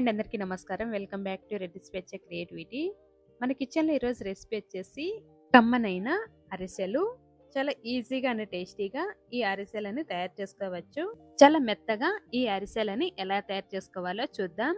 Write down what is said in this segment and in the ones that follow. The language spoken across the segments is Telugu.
అండ్ అందరికీ నమస్కారం. వెల్కమ్ బ్యాక్ టు రెడ్డి స్పెచ్చ క్రియేటివిటీ. మన కిచెన్లో ఈరోజు రెసిపీ వచ్చేసి కమ్మనైన అరిసెలు. చాలా ఈజీగా అండ్ టేస్టీగా ఈ అరిసెలని తయారు చేసుకోవచ్చు. చాలా మెత్తగా ఈ అరిసెలని ఎలా తయారు చేసుకోవాలో చూద్దాం.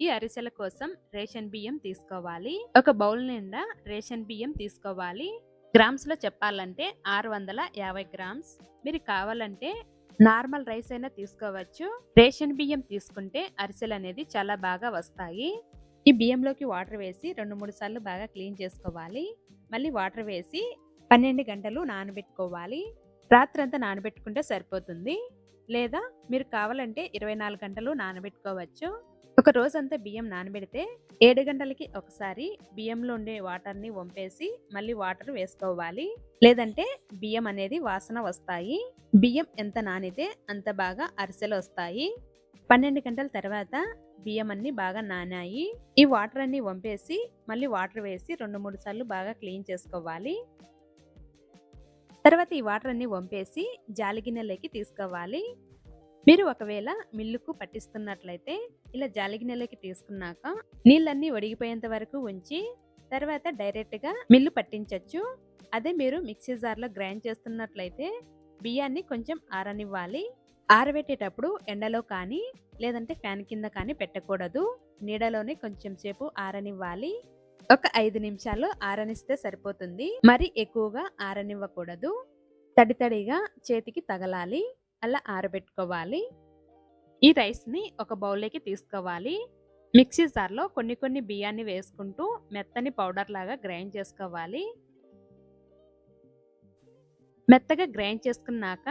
ఈ అరిసెల కోసం రేషన్ బియ్యం తీసుకోవాలి. ఒక బౌల్ నిండా రేషన్ బియ్యం తీసుకోవాలి. గ్రామ్స్లో చెప్పాలంటే ఆరు వందల యాభై గ్రామ్స్. మీరు కావాలంటే నార్మల్ రైస్ అయినా తీసుకోవచ్చు. రేషన్ బియ్యం తీసుకుంటే అరిసెలు అనేది చాలా బాగా వస్తాయి. ఈ బియ్యంలోకి వాటర్ వేసి రెండు మూడు సార్లు బాగా క్లీన్ చేసుకోవాలి. మళ్ళీ వాటర్ వేసి పన్నెండు గంటలు నానబెట్టుకోవాలి. రాత్రంతా నానబెట్టుకుంటే సరిపోతుంది. లేదా మీరు కావాలంటే ఇరవై నాలుగు గంటలు నానబెట్టుకోవచ్చు. ఒక రోజంతా బియ్యం నానబెడితే ఏడు గంటలకి ఒకసారి బియ్యంలో ఉండే వాటర్ని వంపేసి మళ్ళీ వాటర్ వేసుకోవాలి. లేదంటే బియ్యం అనేది వాసన వస్తాయి. బియ్యం ఎంత నానితే అంత బాగా అరిసెలు వస్తాయి. పన్నెండు గంటల తర్వాత బియ్యం అన్ని బాగా నానాయి. ఈ వాటర్ అన్ని వంపేసి మళ్ళీ వాటర్ వేసి రెండు మూడు సార్లు బాగా క్లీన్ చేసుకోవాలి. తర్వాత ఈ వాటర్ అన్ని వంపేసి జాలి గిన్నెలోకి తీసుకోవాలి. మీరు ఒకవేళ మిల్లుకు పట్టిస్తున్నట్లయితే ఇలా జాలిగి నెలకి తీసుకున్నాక నీళ్ళన్నీ ఒడిగిపోయేంత వరకు ఉంచి తర్వాత డైరెక్ట్గా మిల్లు పట్టించవచ్చు అదే మీరు మిక్సీ జార్లో గ్రైండ్ చేస్తున్నట్లయితే బియ్యాన్ని కొంచెం ఆరనివ్వాలి. ఆరబెట్టేటప్పుడు ఎండలో కానీ లేదంటే ఫ్యాన్ కింద కానీ పెట్టకూడదు. నీడలోనే కొంచెం సేపు ఆరనివ్వాలి. ఒక ఐదు నిమిషాలు ఆరనిస్తే సరిపోతుంది. మరి ఎక్కువగా ఆరనివ్వకూడదు. తడి తడిగా చేతికి తగలాలి. అలా ఆరబెట్టుకోవాలి. ఈ రైస్ని ఒక బౌల్లోకి తీసుకోవాలి. మిక్సీ జార్లో కొన్ని కొన్ని బియ్యాన్ని వేసుకుంటూ మెత్తని పౌడర్ లాగా గ్రైండ్ చేసుకోవాలి. మెత్తగా గ్రైండ్ చేసుకున్నాక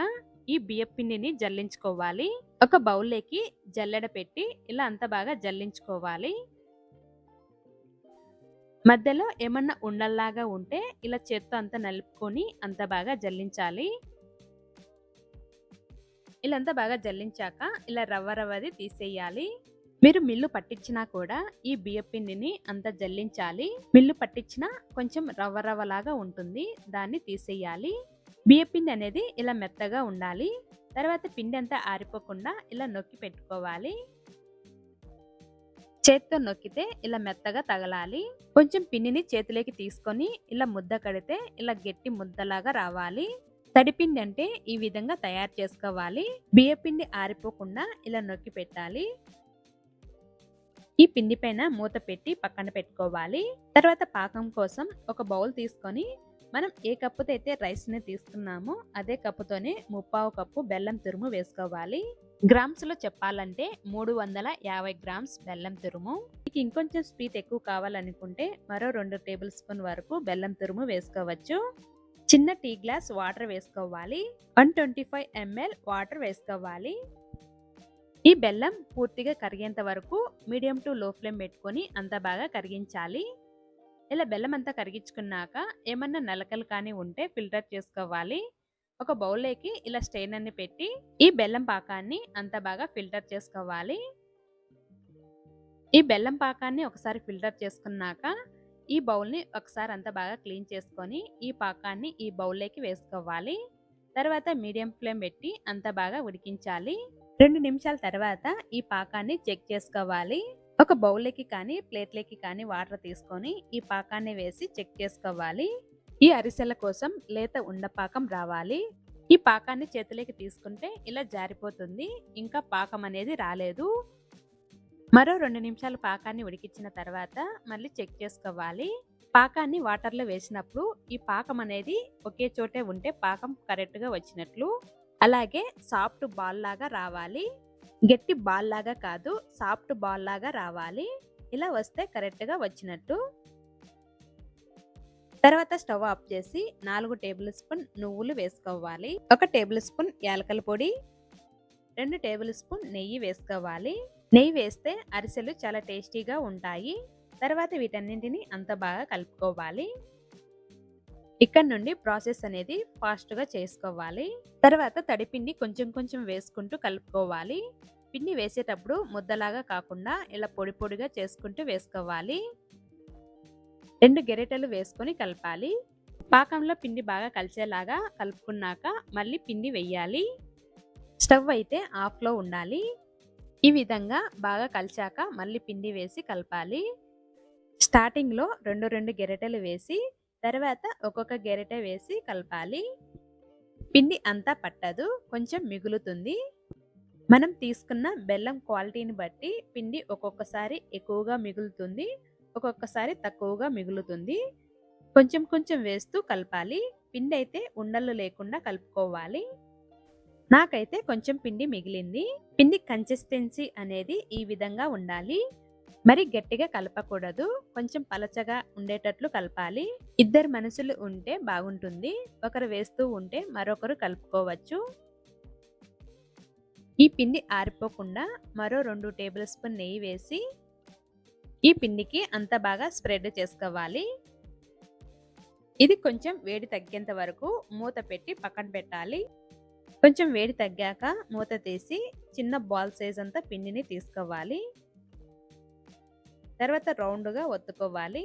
ఈ బియ్య పిండిని జల్లించుకోవాలి. ఒక బౌల్లోకి జల్లెడ పెట్టి ఇలా అంత బాగా జల్లించుకోవాలి. మధ్యలో ఏమన్నా ఉండల్లాగా ఉంటే ఇలా చేత్తో అంతా నలుపుకొని అంత బాగా జల్లించాలి. ఇలాంతా బాగా జల్లించాక ఇలా రవ్వ రవ్వది తీసేయాలి. మీరు మిల్లు పట్టించినా కూడా ఈ బియ్య పిండిని అంత జల్లించాలి. మిల్లు పట్టించినా కొంచెం రవ్వ రవ్వలాగా ఉంటుంది. దాన్ని తీసేయాలి. బియ్య పిండి అనేది ఇలా మెత్తగా ఉండాలి. తర్వాత పిండి అంతా ఆరిపోకుండా ఇలా నొక్కి పెట్టుకోవాలి. చేత్తో నొక్కితే ఇలా మెత్తగా తగలాలి. కొంచెం పిండిని చేతిలోకి తీసుకొని ఇలా ముద్ద కడితే ఇలా గట్టి ముద్దలాగా రావాలి. తడిపిండి అంటే ఈ విధంగా తయారు చేసుకోవాలి. బియ్యపిండి ఆరిపోకుండా ఇలా నొక్కి పెట్టాలి. ఈ పిండి పైన మూత పెట్టి పక్కన పెట్టుకోవాలి. తర్వాత పాకం కోసం ఒక బౌల్ తీసుకొని మనం ఏ కప్పుతో అయితే రైస్ని తీసుకున్నామో అదే కప్పుతోనే ముప్పావు కప్పు బెల్లం తురుము వేసుకోవాలి. గ్రామ్స్లో చెప్పాలంటే మూడు వందల యాభై గ్రామ్స్ బెల్లం తురుము. మీకు ఇంకొంచెం స్వీట్ ఎక్కువ కావాలనుకుంటే మరో రెండు టేబుల్ స్పూన్ వరకు బెల్లం తురుము వేసుకోవచ్చు. చిన్న టీ గ్లాస్ వాటర్ వేసుకోవాలి. One twenty five ML water వేసుకోవాలి. ఈ బెల్లం పూర్తిగా కరిగేంత వరకు మీడియం టు లో ఫ్లేమ్ పెట్టుకొని అంత బాగా కరిగించాలి. ఇలా బెల్లం అంతా కరిగించుకున్నాక ఏమన్నా నలకలు కానీ ఉంటే ఫిల్టర్ చేసుకోవాలి. ఒక బౌల్లోకి ఇలా స్టెయిన్ అన్ని పెట్టి ఈ బెల్లం పాకాన్ని అంత బాగా ఫిల్టర్ చేసుకోవాలి. ఈ బెల్లం పాకాన్ని ఒకసారి ఫిల్టర్ చేసుకున్నాక ఈ బౌల్ని ఒకసారి అంతా బాగా క్లీన్ చేసుకొని ఈ పాకాన్ని ఈ బౌల్లోకి వేసుకోవాలి. తర్వాత మీడియం ఫ్లేమ్ పెట్టి అంత బాగా ఉడికించాలి. రెండు నిమిషాల తర్వాత ఈ పాకాన్ని చెక్ చేసుకోవాలి. ఒక బౌల్లోకి కానీ ప్లేట్లోకి కానీ వాటర్ తీసుకొని ఈ పాకాన్ని వేసి చెక్ చేసుకోవాలి. ఈ అరిసెల కోసం లేత ఉండపాకం రావాలి. ఈ పాకాన్ని చేతిలోకి తీసుకుంటే ఇలా జారిపోతుంది. ఇంకా పాకం అనేది రాలేదు. మరో రెండు నిమిషాలు పాకాన్ని ఉడికించిన తర్వాత మళ్ళీ చెక్ చేసుకోవాలి. పాకాన్ని వాటర్లో వేసినప్పుడు ఈ పాకం అనేది ఒకే చోటే ఉంటే పాకం కరెక్ట్గా వచ్చినట్లు. అలాగే సాఫ్ట్ బాల్ లాగా రావాలి. గట్టి బాల్ లాగా కాదు సాఫ్ట్ బాల్ లాగా రావాలి. ఇలా వస్తే కరెక్ట్గా వచ్చినట్టు. తర్వాత స్టవ్ ఆఫ్ చేసి నాలుగు టేబుల్ స్పూన్ నువ్వులు వేసుకోవాలి. ఒక టేబుల్ స్పూన్ యాలకల పొడి రెండు టేబుల్ స్పూన్ నెయ్యి వేసుకోవాలి. నెయ్యి వేస్తే అరిసెలు చాలా టేస్టీగా ఉంటాయి. తర్వాత వీటన్నింటిని అంత బాగా కలుపుకోవాలి. ఇక్కడ నుండి ప్రాసెస్ అనేది ఫాస్ట్గా చేసుకోవాలి. తర్వాత తడిపిండి కొంచెం కొంచెం వేసుకుంటూ కలుపుకోవాలి. పిండి వేసేటప్పుడు ముద్దలాగా కాకుండా ఇలా పొడి పొడిగా చేసుకుంటూ వేసుకోవాలి. రెండు గెరెటలు వేసుకొని కలపాలి. పాకంలో పిండి బాగా కలిసేలాగా కలుపుకున్నాక మళ్ళీ పిండి వెయ్యాలి స్టవ్ అయితే ఆఫ్లో ఉండాలి. ఈ విధంగా బాగా కలిచాక మళ్ళీ పిండి వేసి కలపాలి. స్టార్టింగ్లో రెండు రెండు గెరెటలు వేసి తర్వాత ఒక్కొక్క గెరెట వేసి కలపాలి. పిండి అంతా పట్టదు కొంచెం మిగులుతుంది. మనం తీసుకున్న బెల్లం క్వాలిటీని బట్టి పిండి ఒక్కొక్కసారి ఎక్కువగా మిగులుతుంది ఒక్కొక్కసారి తక్కువగా మిగులుతుంది. కొంచెం కొంచెం వేస్తూ కలపాలి. పిండి అయితే ఉండలు లేకుండా కలుపుకోవాలి. నాకైతే కొంచెం పిండి మిగిలింది. పిండి కన్సిస్టెన్సీ అనేది ఈ విధంగా ఉండాలి. మరి గట్టిగా కలపకూడదు. కొంచెం పలచగా ఉండేటట్లు కలపాలి. ఇద్దరు మనుషులు ఉంటే బాగుంటుంది. ఒకరు వేస్తూ ఉంటే మరొకరు కలుపుకోవచ్చు. ఈ పిండి ఆరిపోకుండా మరో రెండు టేబుల్ స్పూన్ నెయ్యి వేసి ఈ పిండికి అంత బాగా స్ప్రెడ్ చేసుకోవాలి. ఇది కొంచెం వేడి తగ్గేంత వరకు మూత పెట్టి పక్కన పెట్టాలి. కొంచెం వేడి తగ్గాక మూత తీసి చిన్న బాల్ సైజ్ అంతా పిండిని తీసుకోవాలి. తర్వాత రౌండ్గా ఒత్తుకోవాలి.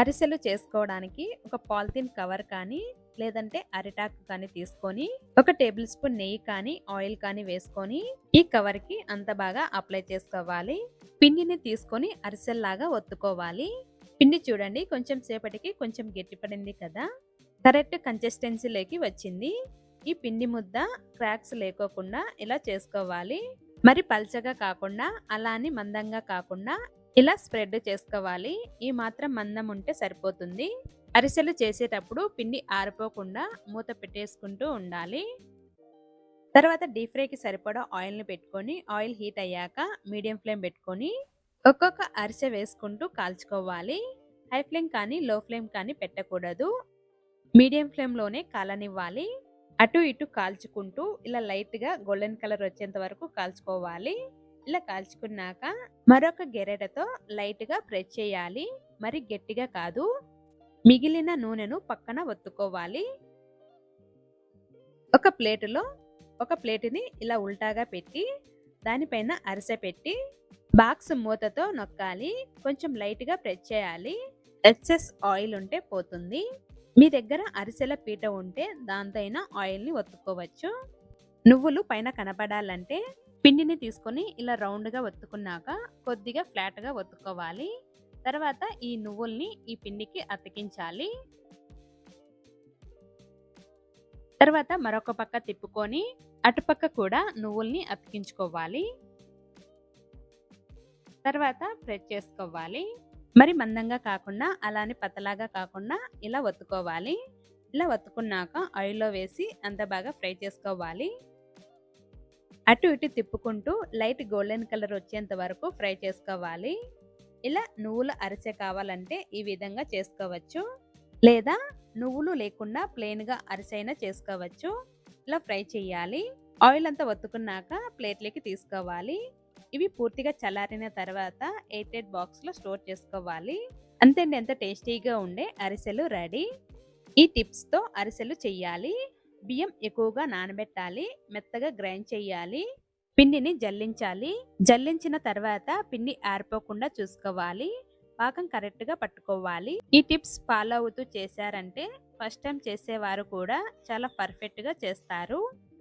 అరిసెలు చేసుకోవడానికి ఒక పాలిథిన్ కవర్ కానీ లేదంటే అరిటాకు కానీ తీసుకొని ఒక టేబుల్ స్పూన్ నెయ్యి కానీ ఆయిల్ కానీ వేసుకొని ఈ కవర్కి అంత బాగా అప్లై చేసుకోవాలి. పిండిని తీసుకొని అరిసెల్లాగా ఒత్తుకోవాలి. పిండి చూడండి కొంచెం సేపటికి కొంచెం గట్టిపడింది కదా. కరెక్ట్ కన్సిస్టెన్సీలోకి వచ్చింది. ఈ పిండి ముద్ద క్రాక్స్ లేకోకుండా ఇలా చేసుకోవాలి. మరి పల్చగా కాకుండా అలాని మందంగా కాకుండా ఇలా స్ప్రెడ్ చేసుకోవాలి. ఈ మాత్రం మందం ఉంటే సరిపోతుంది. అరిసెలు చేసేటప్పుడు పిండి ఆరిపోకుండా మూత పెట్టేసుకుంటూ ఉండాలి. తర్వాత డీప్ ఫ్రైకి సరిపడా ఆయిల్ని పెట్టుకొని ఆయిల్ హీట్ అయ్యాక మీడియం ఫ్లేమ్ పెట్టుకొని ఒక్కొక్క అరిసె వేసుకుంటూ కాల్చుకోవాలి. హై ఫ్లేమ్ కానీ లో ఫ్లేమ్ కానీ పెట్టకూడదు. మీడియం ఫ్లేమ్లోనే కాలనివ్వాలి. అటు ఇటు కాల్చుకుంటూ ఇలా లైట్గా గోల్డెన్ కలర్ వచ్చేంత వరకు కాల్చుకోవాలి. ఇలా కాల్చుకున్నాక మరొక గెరెడతో లైట్గా ప్రెస్ చేయాలి. మరి గట్టిగా కాదు. మిగిలిన నూనెను పక్కన ఒత్తుకోవాలి. ఒక ప్లేటులో ఒక ప్లేటుని ఇలా ఉల్టాగా పెట్టి దానిపైన అరిసె పెట్టి బాక్స్ మూతతో నొక్కాలి. కొంచెం లైట్గా ప్రెస్ చేయాలి. ఎక్సెస్ ఆయిల్ ఉంటే పోతుంది. మీ దగ్గర అరిసెల పీట ఉంటే దాంతో అయినా ఆయిల్ని ఒత్తుకోవచ్చు. నువ్వులు పైన కనపడాలంటే పిండిని తీసుకొని ఇలా రౌండ్గా ఒత్తుకున్నాక కొద్దిగా ఫ్లాట్గా ఒత్తుకోవాలి. తర్వాత ఈ నువ్వుల్ని ఈ పిండికి అతికించాలి. తర్వాత మరొక పక్క తిప్పుకొని అటుపక్క కూడా నువ్వుల్ని అతికించుకోవాలి. తర్వాత ప్రెస్ చేసుకోవాలి. మరి మందంగా కాకుండా అలానే పతలాగా కాకుండా ఇలా ఒత్తుకోవాలి. ఇలా ఒత్తుకున్నాక ఆయిల్లో వేసి అంత బాగా ఫ్రై చేసుకోవాలి. అటు ఇటు తిప్పుకుంటూ లైట్ గోల్డెన్ కలర్ వచ్చేంత వరకు ఫ్రై చేసుకోవాలి. ఇలా నువ్వుల అరిసె కావాలంటే ఈ విధంగా చేసుకోవచ్చు. లేదా నువ్వులు లేకుండా ప్లెయిన్గా అరిసైనా చేసుకోవచ్చు. ఇలా ఫ్రై చేయాలి. ఆయిల్ అంతా ఒత్తుకున్నాక ప్లేట్లోకి తీసుకోవాలి. ఇవి పూర్తిగా చల్లారిన తర్వాత ఎయిటెడ్ బాక్స్లో స్టోర్ చేసుకోవాలి. అంతేండి ఎంత టేస్టీగా ఉండే అరిసెలు రెడీ. ఈ టిప్స్తో అరిసెలు చెయ్యాలి. బియ్యం ఎక్కువగా నానబెట్టాలి. మెత్తగా గ్రైండ్ చేయాలి పిండిని జల్లించాలి. జల్లించిన తర్వాత పిండి ఆరిపోకుండా చూసుకోవాలి. పాకం కరెక్ట్గా పట్టుకోవాలి. ఈ టిప్స్ ఫాలో అవుతూ చేశారంటే ఫస్ట్ టైం చేసేవారు కూడా చాలా పర్ఫెక్ట్గా చేస్తారు.